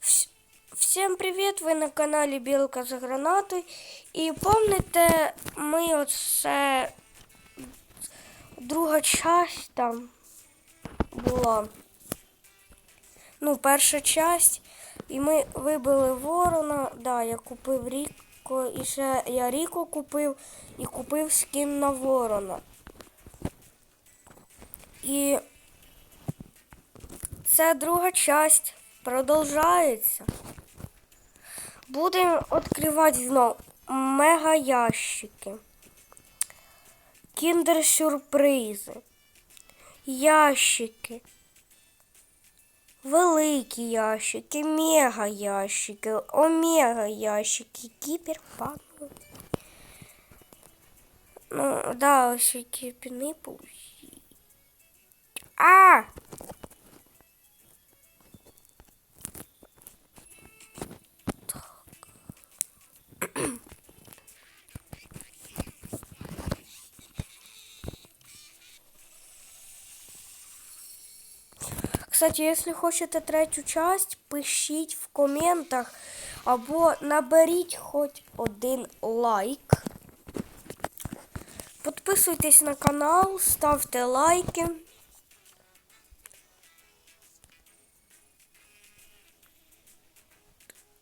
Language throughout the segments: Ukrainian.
Вс- Всем привет! Ви на каналі Білка за гранатою. І помните, ми оце друга часть там була. Ну, перша часть. І ми вибили ворона. Да, я купив Ріко. І ще я Ріко купив і купив скін на ворона. І це друга часть. Продовжається. Будемо відкривати знову мега ящики. Кіндер-сюрпризи. Ящики. Великі ящики, мега ящики, омега ящики, кіберпанк. Ну, да, ось які піни. А! Кстати, якщо хочете третю часть, пишіть в коментах або наберіть хоч один лайк. Підписуйтесь на канал, ставте лайки.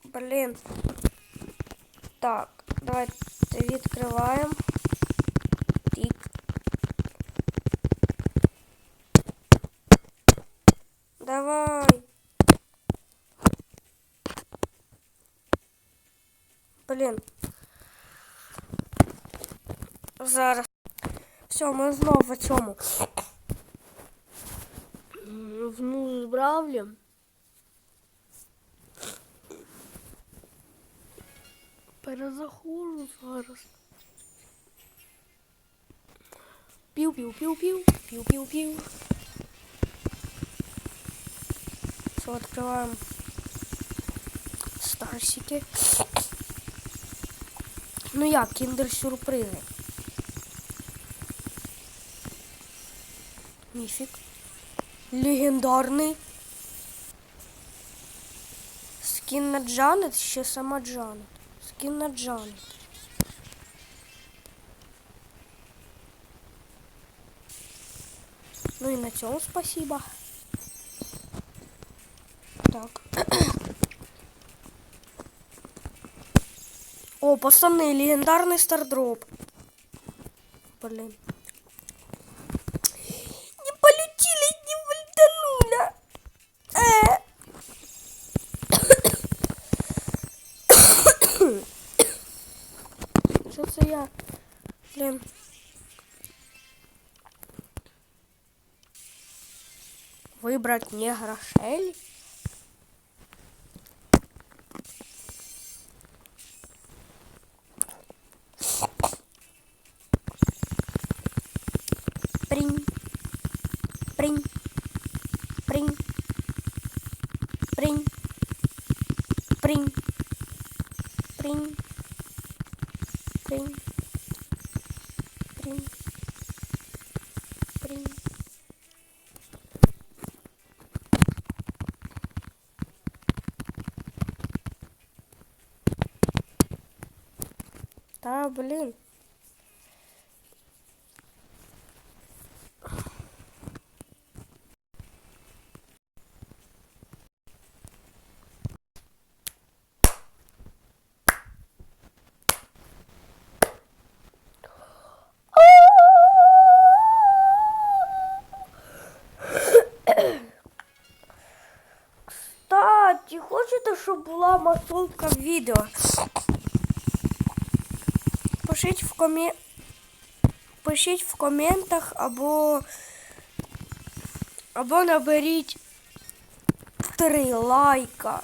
Блін. Так, давайте відкриваємо. Блін. Зараз. Все, ми знову в цьому. М, В ну збравлі. Перезаходжу зараз. Пів-пів-пів-пів, пів-пів-пів. Все, открываем старсики. Ну як, кіндер-сюрпризи. Міфік. Легендарний. Скін на Джанет, ще сама Джанет. Скін на Джанет. Ну і на цьому спасибо. О, пацаны, легендарный стардроп. Блин. Не полетели, не вальтанула. Э. Что це я? Блин. Выбрать не грошель? Принь. Принь. Принь. Принь. Да, блин. Щоб була масовка відео? Пишіть в комі... Пишіть в коментах або або наберіть три лайка.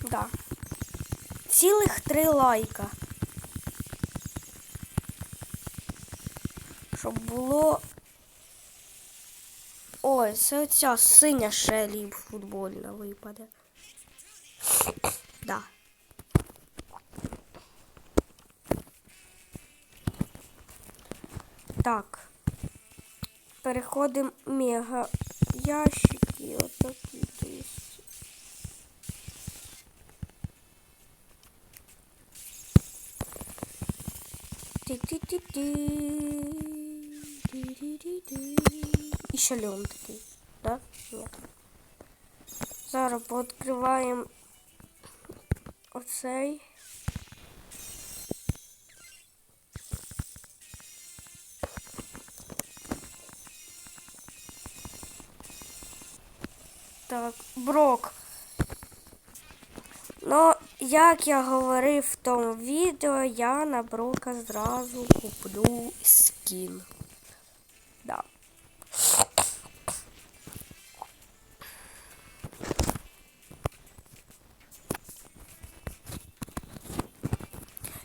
Да. Цілих три лайка. Щоб було. Ой, це оця синя шелі футбольна випаде. Да. Так. Переходимо мега ящики. отакі, есть. Ти-ти-ти-ти. І ще льон такий, да? Ні. Зараз пооткриваємо оцей. Так, брок. Ну, як я говорив в тому відео, я на брока зразу куплю скін. Да.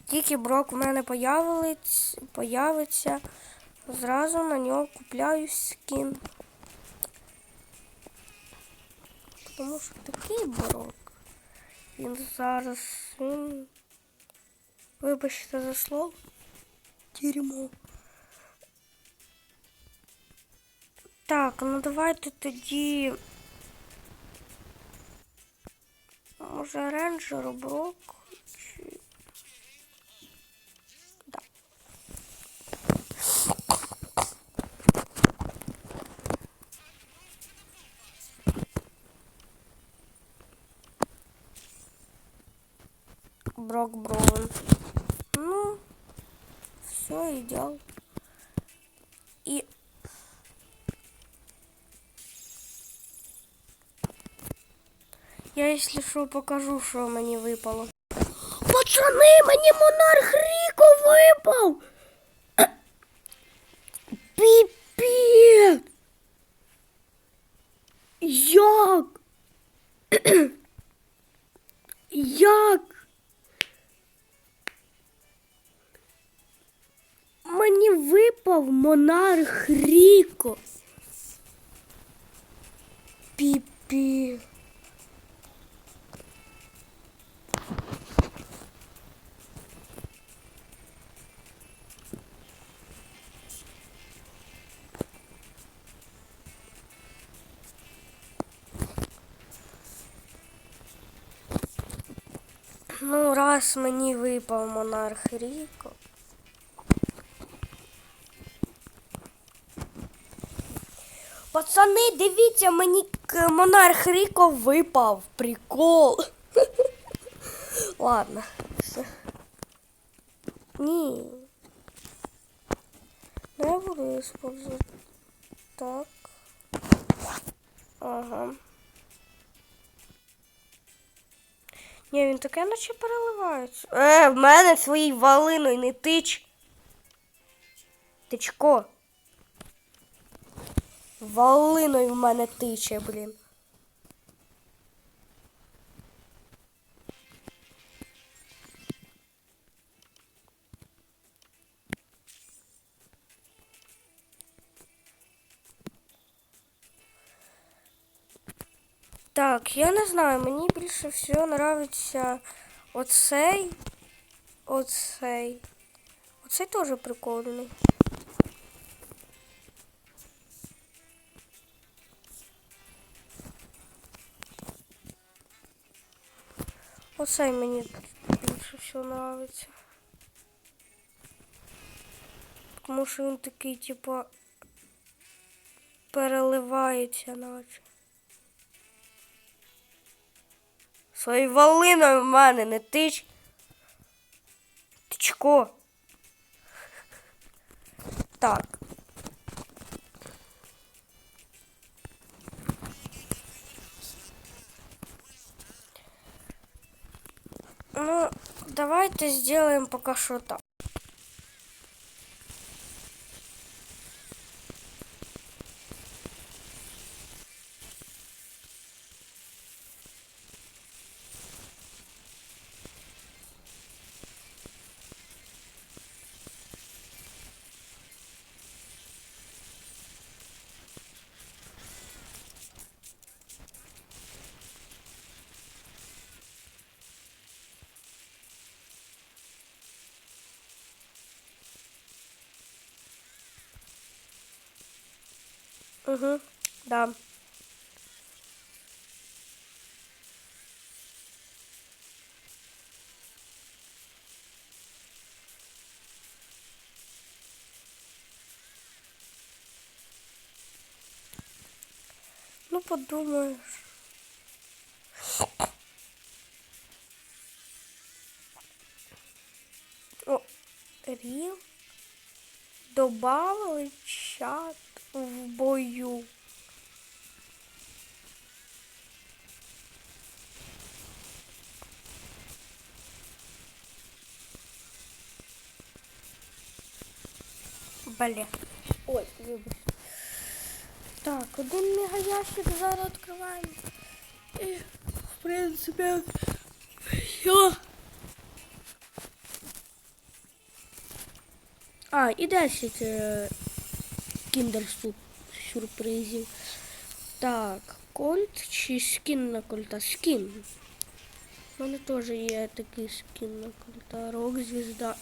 Тільки брок у мене появиться, зразу на нього купляю скін. Тому що такий брок. Він зараз він. Вибачте за слово. Дерьмо. Так, ну давайте тоді. Може рейнджер брок. Да. Брок Броун. Ну, все, идеал. Я, если что, покажу, що мені випало. Пацани, мені монарх Ріко випав! Піпець! Як? Як? Мені випав монарх Ріко. Ну, раз мені випав монарх Ріко. Пацани, дивіться, мені монарх Ріко випав. Прикол. Ладно. Все. Ні. Я буду использовать. Так. Ага. Ні, він таке наче переливається. Е, в мене своєю валиною не тич. Тичко. Валиною в мене тиче, блін. Так, я не знаю, мені більше всього подобається оцей. Оцей. Оцей теж прикольний. Оцей мені більше всього подобається. Тому що він такий, типа, переливається наче. Своєю волиною в мене не тич. Тичко. Так. Ну, давайте сделаем пока что так. Угу, да. Ну, подумаешь. О, рил. Добавили чат. в бою. Бля. Ой, вибач. Так, один мегаящик зараз відкриваємо. І, в принципі, все. А, і 10 е, кіндер сюрпризів. Так, кольт чи скін на кольта? Скін. У мене теж є такий скін на кольта. Рок звізда.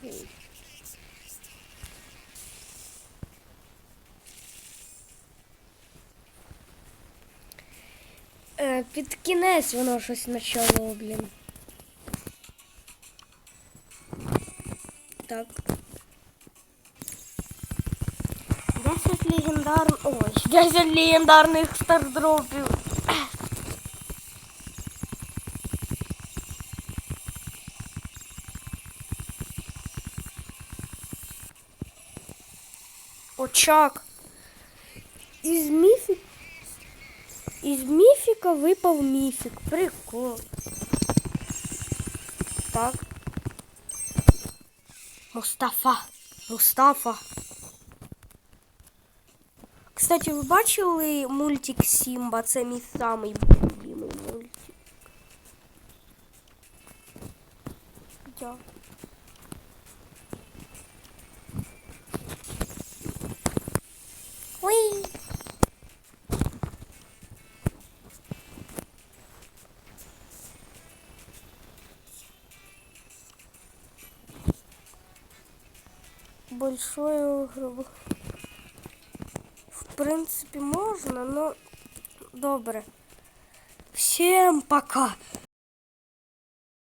Кольт. Е, під кінець воно щось почало, блін. Так. 10 легендарних... Ой, 10 легендарних стардропів. Очак. Із міфік із міфіка випав міфік. Прикол. Так. Мустафа. Мустафа. Кстати, ви бачили мультик Сімба? Це мій самий любимий мультик. Дякую. Уй. большое грубо. В принципі, можна, но добре. Всем пока.